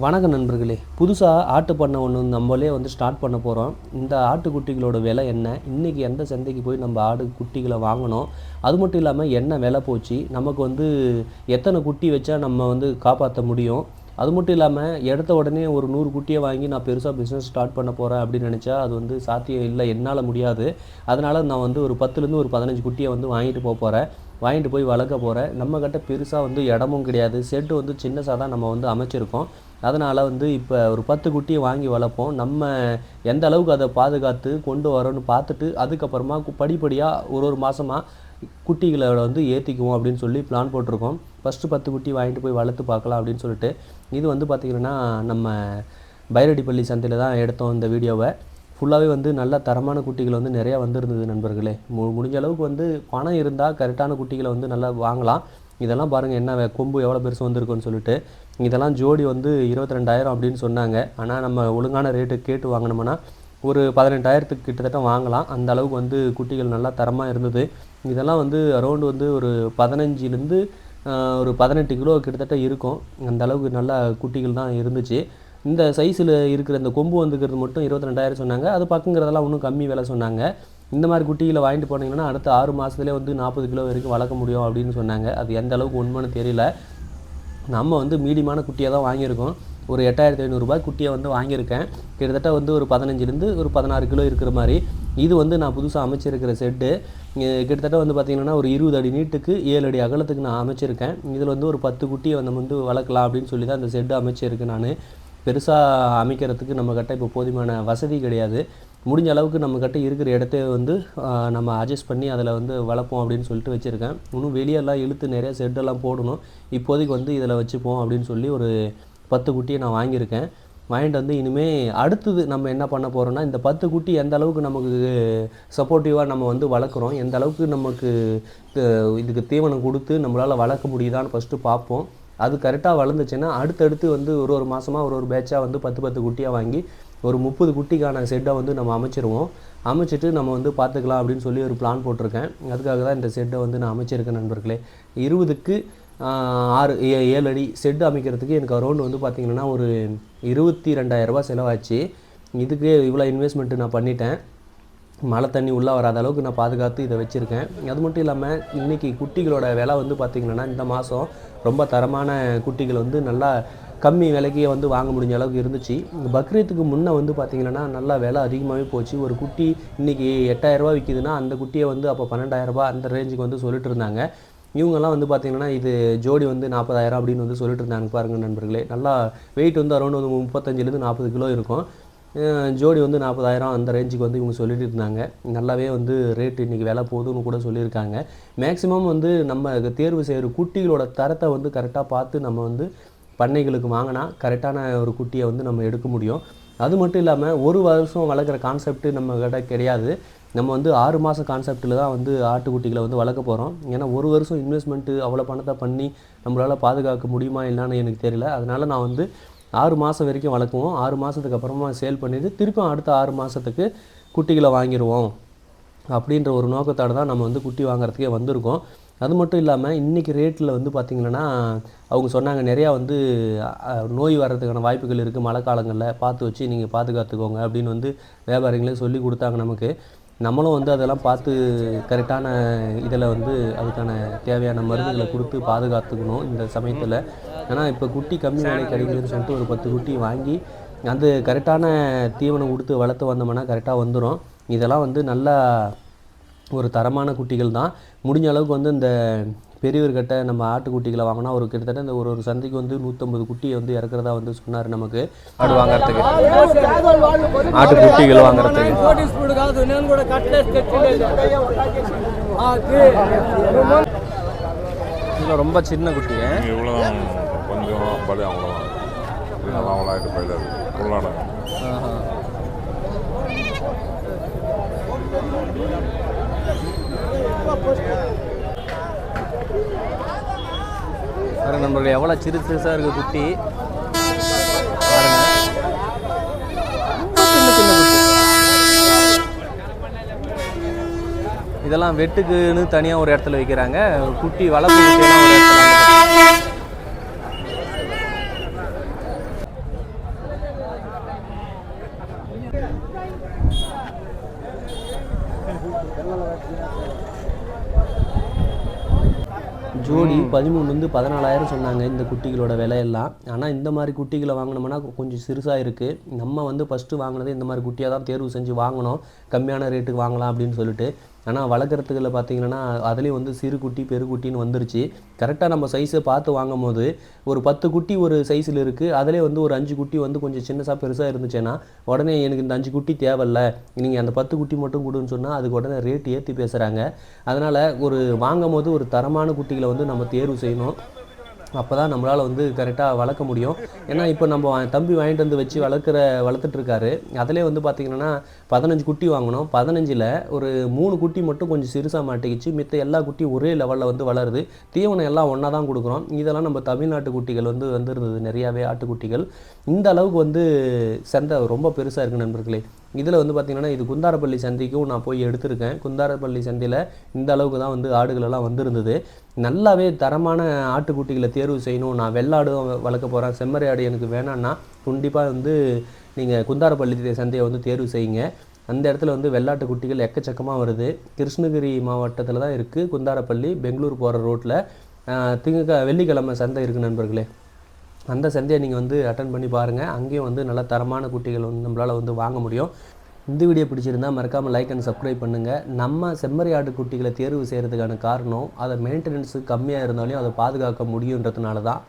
வணக்கம் நண்பர்களே. புதுசாக ஆட்டு பண்ணை ஒன்று நம்மளே வந்து ஸ்டார்ட் பண்ண போகிறோம் இந்த ஆட்டுக்குட்டிகளோட விலை என்ன? இன்றைக்கி எந்த சந்தைக்கு போய் நம்ம ஆடு குட்டிகளை வாங்கணும்? அது மட்டும் இல்லாமல் என்ன விலை போச்சு? நமக்கு வந்து எத்தனை குட்டி வச்சா நம்ம வந்து காப்பாற்ற முடியும்? அது மட்டும் இல்லாமல் எடுத்த உடனே ஒரு நூறு குட்டியை வாங்கி நான் பெருசாக பிஸ்னஸ் ஸ்டார்ட் பண்ண போகிறேன் அப்படின்னு நினச்சா அது வந்து சாத்தியம் இல்லை. என்னால் முடியாது. அதனால் நான் வந்து ஒரு பத்துலேருந்து ஒரு பதினஞ்சு குட்டியை வந்து வாங்கிட்டு போக போகிறேன் வாங்கிட்டு போய் வளர்க்க போகிறேன் நம்மக்கிட்ட பெருசாக வந்து இடமும் கிடையாது. செட்டு வந்து சின்னசாக தான் நம்ம வந்து அமைச்சிருக்கோம். அதனால் வந்து இப்போ ஒரு பத்து குட்டியை வாங்கி வளர்ப்போம். நம்ம எந்த அளவுக்கு அதை பாதுகாத்து கொண்டு வரோன்னு பார்த்துட்டு அதுக்கப்புறமா படிப்படியாக ஒரு ஒரு மாதமாக குட்டிகளை வந்து ஏற்றிக்குவோம் அப்படின்னு சொல்லி பிளான் போட்டிருக்கோம். ஃபஸ்ட்டு பத்து குட்டி வாங்கிட்டு போய் வளர்த்து பார்க்கலாம் அப்படின்னு சொல்லிட்டு. இது வந்து பார்த்திங்கன்னா நம்ம பைரடிப்பள்ளி சந்தையில் தான் எடுத்தோம் இந்த வீடியோவை. ஃபுல்லாகவே வந்து நல்ல தரமான குட்டிகள் வந்து நிறையா வந்திருந்தது நண்பர்களே. மு முடிஞ்ச அளவுக்கு வந்து பணம் இருந்தால் கரெக்டான குட்டிகளை வந்து நல்லா வாங்கலாம். இதெல்லாம் பாருங்கள் என்ன வே- கொம்பு எவ்வளோ பெருசு வந்திருக்குன்னு சொல்லிட்டு. இதெல்லாம் ஜோடி வந்து இருபத்தி ரெண்டாயிரம் அப்படின்னு சொன்னாங்க. ஆனால் நம்ம ஒழுங்கான ரேட்டு கேட்டு வாங்கினோம்னா ஒரு பதினெட்டாயிரத்துக்கு கிட்டத்தட்ட வாங்கலாம். அந்த அளவுக்கு வந்து குட்டிகள் நல்லா தரமாக இருந்தது. இதெல்லாம் வந்து அரௌண்டு வந்து ஒரு பதினஞ்சுலேருந்து ஒரு பதினெட்டு கிலோ கிட்டத்தட்ட இருக்கும். அந்த அளவுக்கு நல்லா குட்டிகள் தான் இருந்துச்சு. இந்த சைஸில் இருக்கிற இந்த கொம்பு வந்துக்கிறது மட்டும் இருபத்தி ரெண்டாயிரம் சொன்னாங்க. அது பக்கங்கிறதெல்லாம் இன்னும் கம்மி விலை சொன்னாங்க. இந்த மாதிரி குட்டியில் வாங்கிட்டு போனீங்கன்னா அடுத்த ஆறு மாதத்துலேயே வந்து நாற்பது கிலோ வரைக்கும் வளர்க்க முடியும் அப்படின்னு சொன்னாங்க. அது எந்த அளவுக்கு உண்மைன்னு தெரியல. நம்ம வந்து மீடியமான குட்டியாக தான் வாங்கியிருக்கோம். ஒரு எட்டாயிரத்தி ஐநூறுரூபா குட்டியை வந்து வாங்கியிருக்கேன். கிட்டத்தட்ட வந்து ஒரு பதினஞ்சுலேருந்து ஒரு பதினாறு கிலோ இருக்கிற மாதிரி. இது வந்து நான் புதுசாக அமைச்சிருக்கிற செட்டு கிட்டத்தட்ட வந்து பார்த்திங்கன்னா ஒரு இருபது அடி நீட்டுக்கு ஏழு அடி அகலத்துக்கு நான் அமைச்சிருக்கேன். இதில் வந்து ஒரு பத்து குட்டியை வந்து வந்து வளர்க்கலாம் அப்படின்னு சொல்லி தான் அந்த செட்டு அமைச்சிருக்கேன் நான். பெருசாக அமைக்கிறதுக்கு நம்மக்கிட்ட இப்போ போதுமான வசதி கிடையாது. முடிஞ்ச அளவுக்கு நம்மக்கிட்ட இருக்கிற இடத்த வந்து நம்ம அட்ஜஸ்ட் பண்ணி அதில் வந்து வளர்ப்போம் அப்படின்னு சொல்லிட்டு வச்சுருக்கேன். இன்னும் வெளியெல்லாம் இழுத்து நிறைய செட்டெல்லாம் போடணும். இப்போதைக்கு வந்து இதில் வச்சுப்போம் அப்படின்னு சொல்லி ஒரு பத்து குட்டியை நான் வாங்கியிருக்கேன். வாங்கிட்டு வந்து இனிமேல் அடுத்தது நம்ம என்ன பண்ண போகிறோம்னா இந்த பத்து குட்டி எந்த அளவுக்கு நமக்கு சப்போர்ட்டிவாக நம்ம வந்து வளர்க்குறோம் எந்த அளவுக்கு நமக்கு இதுக்கு தீவனம் கொடுத்து நம்மளால் வளர்க்க முடியுதான்னு ஃபஸ்ட்டு பார்ப்போம். அது கரெக்டாக வளர்ந்துச்சுன்னா அடுத்தடுத்து வந்து ஒரு ஒரு மாதமாக ஒரு ஒரு பேட்சாக வந்து பத்து பத்து குட்டியாக வாங்கி ஒரு முப்பது குட்டிக்கான செட்டை வந்து நம்ம அமைச்சிருவோம். அமைச்சிட்டு நம்ம வந்து பார்த்துக்கலாம் அப்படின்னு சொல்லி ஒரு பிளான் போட்டிருக்கேன். அதுக்காக தான் இந்த செட்டை வந்து நான் அமைச்சிருக்கேன் நண்பர்களே. இருபதுக்கு ஆறு ஏ- ஏழு அடி செட்டு அமைக்கிறதுக்கு எனக்கு அரௌண்ட் வந்து பார்த்திங்கன்னா ஒரு இருபத்தி ரெண்டாயிரரூபா செலவாச்சு. இதுக்கு இவ்வளோ இன்வெஸ்ட்மெண்ட்டு நான் பண்ணிட்டேன். மழை தண்ணி உள்ளே வராத அளவுக்கு நான் பாதுகாத்து இதை வச்சுருக்கேன். அது மட்டும் இல்லாமல் இன்றைக்கி குட்டிகளோட விலை வந்து பார்த்திங்கன்னா இந்த மாதம் ரொம்ப தரமான குட்டிகள் வந்து நல்லா கம்மி விலைக்கே வந்து வாங்க முடிஞ்ச அளவுக்கு இருந்துச்சு. பக்ரீத்துக்கு முன்னே வந்து பார்த்திங்கன்னா நல்லா விலை அதிகமாகவே போச்சு. ஒரு குட்டி இன்றைக்கி எட்டாயிரரூபா விற்கிதுன்னா அந்த குட்டியை வந்து அப்போ பன்னெண்டாயிரரூபா அந்த ரேஞ்சுக்கு வந்து சொல்லிட்டு இருந்தாங்க. இவங்கெல்லாம் வந்து பார்த்திங்கன்னா இது ஜோடி வந்து நாற்பதாயிரம் அப்படின்னு வந்து சொல்லிட்டு இருந்தாங்க பாருங்கள் நண்பர்களே. நல்லா வெயிட் வந்து அரௌண்ட் வந்து முப்பத்தஞ்சிலேருந்து நாற்பது கிலோ இருக்கும். ஜோடி வந்து நாற்பதாயிரம் அந்த ரேஞ்சுக்கு வந்து இவங்க சொல்லிட்டு இருந்தாங்க. நல்லாவே வந்து ரேட்டு இன்றைக்கி விலை போகுதுன்னு கூட சொல்லியிருக்காங்க. மேக்ஸிமம் வந்து நம்ம தேர்வு செய்கிற குட்டிகளோட தரத்தை வந்து கரெக்டாக பார்த்து நம்ம வந்து பண்ணைகளுக்கு வாங்கினா கரெக்டான ஒரு குட்டியை வந்து நம்ம எடுக்க முடியும். அது மட்டும் இல்லாமல் ஒரு வருஷம் வளர்க்குற கான்செப்ட் நம்ம கிட்ட கிடையாது. நம்ம வந்து ஆறு மாதம் கான்செப்டில் தான் வந்து ஆட்டுக்குட்டிகளை வந்து வளர்க்க போகிறோம் ஏன்னா ஒரு வருஷம் இன்வெஸ்ட்மெண்ட்டு அவ்வளோ பணத்தை பண்ணி நம்மளால் பாதுகாக்க முடியுமா இல்லைன்னு எனக்கு தெரியல. அதனால் நான் வந்து ஆறு மாதம் வரைக்கும் வளர்க்குவோம். ஆறு மாதத்துக்கு அப்புறமா சேல் பண்ணிவிட்டு திருப்பி அடுத்த ஆறு மாதத்துக்கு குட்டிகளை வாங்கிடுவோம் அப்படின்ற ஒரு நோக்கத்தோடு தான் நம்ம வந்து குட்டி வாங்குறதுக்கே வந்திருக்கோம். அது மட்டும் இல்லாமல் இன்றைக்கி ரேட்டில் வந்து பார்த்திங்கன்னா அவங்க சொன்னாங்க நிறையா வந்து நோய் வர்றதுக்கான வாய்ப்புகள் இருக்குது மழை காலங்களில் பார்த்து வச்சு நீங்கள் பாதுகாத்துக்கோங்க அப்படின்னு வந்து வியாபாரிகளே சொல்லி கொடுத்தாங்க நமக்கு. நம்மளும் வந்து அதெல்லாம் பார்த்து கரெக்டான இதில் வந்து அதுக்கான தேவையான மருந்துகளை கொடுத்து பாதுகாத்துக்கணும் இந்த சமயத்தில். ஏன்னா இப்போ குட்டி கம்மி விலை கிடைக்குதுன்னு சொல்லிட்டு ஒரு பத்து குட்டி வாங்கி அது கரெக்டான தீவனம் கொடுத்து வளர்த்து வந்தோம்னா கரெக்டாக வந்துடும் இதெல்லாம் வந்து நல்லா ஒரு தரமான குட்டிகள் தான். முடிஞ்ச அளவுக்கு வந்து இந்த பெரியவர்கிட்ட நம்ம ஆட்டுக்குட்டிகளை வாங்கினா ஒரு கிட்டத்தட்ட இந்த ஒரு ஒரு சந்தைக்கு வந்து நூற்றம்பது குட்டியை வந்து இறக்குறதா வந்து சொன்னார் நமக்கு. ஆடு வாங்குறதுக்கு. ஆட்டு குட்டிகள் வாங்குறதுக்கு. இதில் ரொம்ப சின்ன குட்டிங்க. இவ்வளோதான் கொஞ்சம் பலி அவ்வளோதான் அவங்களாயிட்டு போயிடாது உள்ளான. ஆஹா. பாருங்கள் நம்மளுடைய எவ்வளோ சிறு சிறுசாக இருக்குது குட்டி. இதெல்லாம் வெட்டுக்குன்னு தனியாக ஒரு இடத்துல வைக்கிறாங்க. குட்டி வளர்ப்பு ஒரு இடத்துல Thank you. ஜோடி பதிமூணுலேருந்து பதினாலாயிரம் சொன்னாங்க இந்த குட்டிகளோட விலையெல்லாம். ஆனால் இந்த மாதிரி குட்டிகளை வாங்கினோம்னா கொஞ்சம் சிறுசாக இருக்குது நம்ம வந்து ஃபஸ்ட்டு வாங்கினது இந்த மாதிரி குட்டியாக தான் தேர்வு செஞ்சு வாங்கினோம் கம்மியான ரேட்டுக்கு வாங்கலாம் அப்படின்னு சொல்லிட்டு ஆனால் வளர்க்குறதுக்குள்ள பார்த்தீங்கன்னா அதுலேயும் வந்து சிறு குட்டி பெருக்குட்டின்னு வந்துருச்சு. கரெக்டாக நம்ம சைஸை பார்த்து வாங்கும் போது ஒரு பத்து குட்டி ஒரு சைஸில் இருக்குது அதிலே வந்து ஒரு அஞ்சு குட்டி வந்து கொஞ்சம் சின்னசாக பெருசாக இருந்துச்சுன்னா உடனே எனக்கு இந்த அஞ்சு குட்டி தேவையில்ல நீங்கள் அந்த பத்து குட்டி மட்டும் கொடுன்னு சொன்னால் அதுக்கு உடனே ரேட் ஏற்றி பேசுகிறாங்க அதனால் ஒரு வாங்கும் போது ஒரு தரமான குட்டிகளை வந்து நம்ம தேர்வு செய்யணும். அப்போ தான் நம்மளால் வந்து கரெக்டாக வளர்க்க முடியும். ஏன்னா இப்போ நம்ம வா- தம்பி வாங்கிட்டு வந்து வச்சு வளர்க்குற வளர்த்துட்ருக்காரு அதிலே வந்து பார்த்திங்கன்னா பதினஞ்சு குட்டி வாங்கினோம் பதினஞ்சில் ஒரு மூணு குட்டி மட்டும் கொஞ்சம் சிறுசாக மாட்டிக்கிச்சு. மித்த எல்லா குட்டியும் ஒரே லெவலில் வந்து வளருது. தீவனம் எல்லாம் ஒன்றா தான் கொடுக்குறோம். இதெல்லாம் நம்ம தமிழ்நாட்டு குட்டிகள் வந்து வந்திருந்தது நிறையாவே ஆட்டுக்குட்டிகள். இந்த அளவுக்கு வந்து சந்தை ரொம்ப பெருசாக இருக்குது நண்பர்களே. இதில் வந்து பார்த்திங்கன்னா இது குந்தாரப்பள்ளி சந்தைக்கும் நான் போய் எடுத்திருக்கேன். குந்தாரப்பள்ளி சந்தையில் இந்த அளவுக்கு தான் வந்து ஆடுகளெல்லாம் வந்திருந்தது. நல்லாவே தரமான ஆட்டுக்குட்டிகளை தேர்வு செய்யணும். நான் வெள்ளாடும் வளர்க்க போகிறேன் செம்மறி ஆடு எனக்கு வேணான்னா கண்டிப்பாக வந்து நீங்கள் குந்தாரப்பள்ளி சந்தையை வந்து தேர்வு செய்யுங்க. அந்த இடத்துல வந்து வெள்ளாட்டு குட்டிகள் எக்கச்சக்கமாக வருது. கிருஷ்ணகிரி மாவட்டத்தில் தான் இருக்குது குந்தாரப்பள்ளி பெங்களூர் போகிற ரோட்டில் திங்க வெள்ளிக்கிழமை சந்தை இருக்குது நண்பர்களே. அந்த சந்தையை நீங்கள் வந்து அட்டன் பண்ணி பாருங்கள் அங்கேயும் வந்து நல்ல தரமான குட்டிகள் வந்து நம்மளால் வந்து வாங்க முடியும். இந்த வீடியோ பிடிச்சிருந்தா மறக்காமல் லைக் அண்ட் சப்ஸ்கிரைப் பண்ணுங்கள் நம்ம செம்மறி ஆடு குட்டிகளை தேர்வு செய்கிறதுக்கான காரணம் அதை மெயின்டெனன்ஸு கம்மியாக இருந்தாலும் அதை பாதுகாக்க முடியுன்றதுனால தான்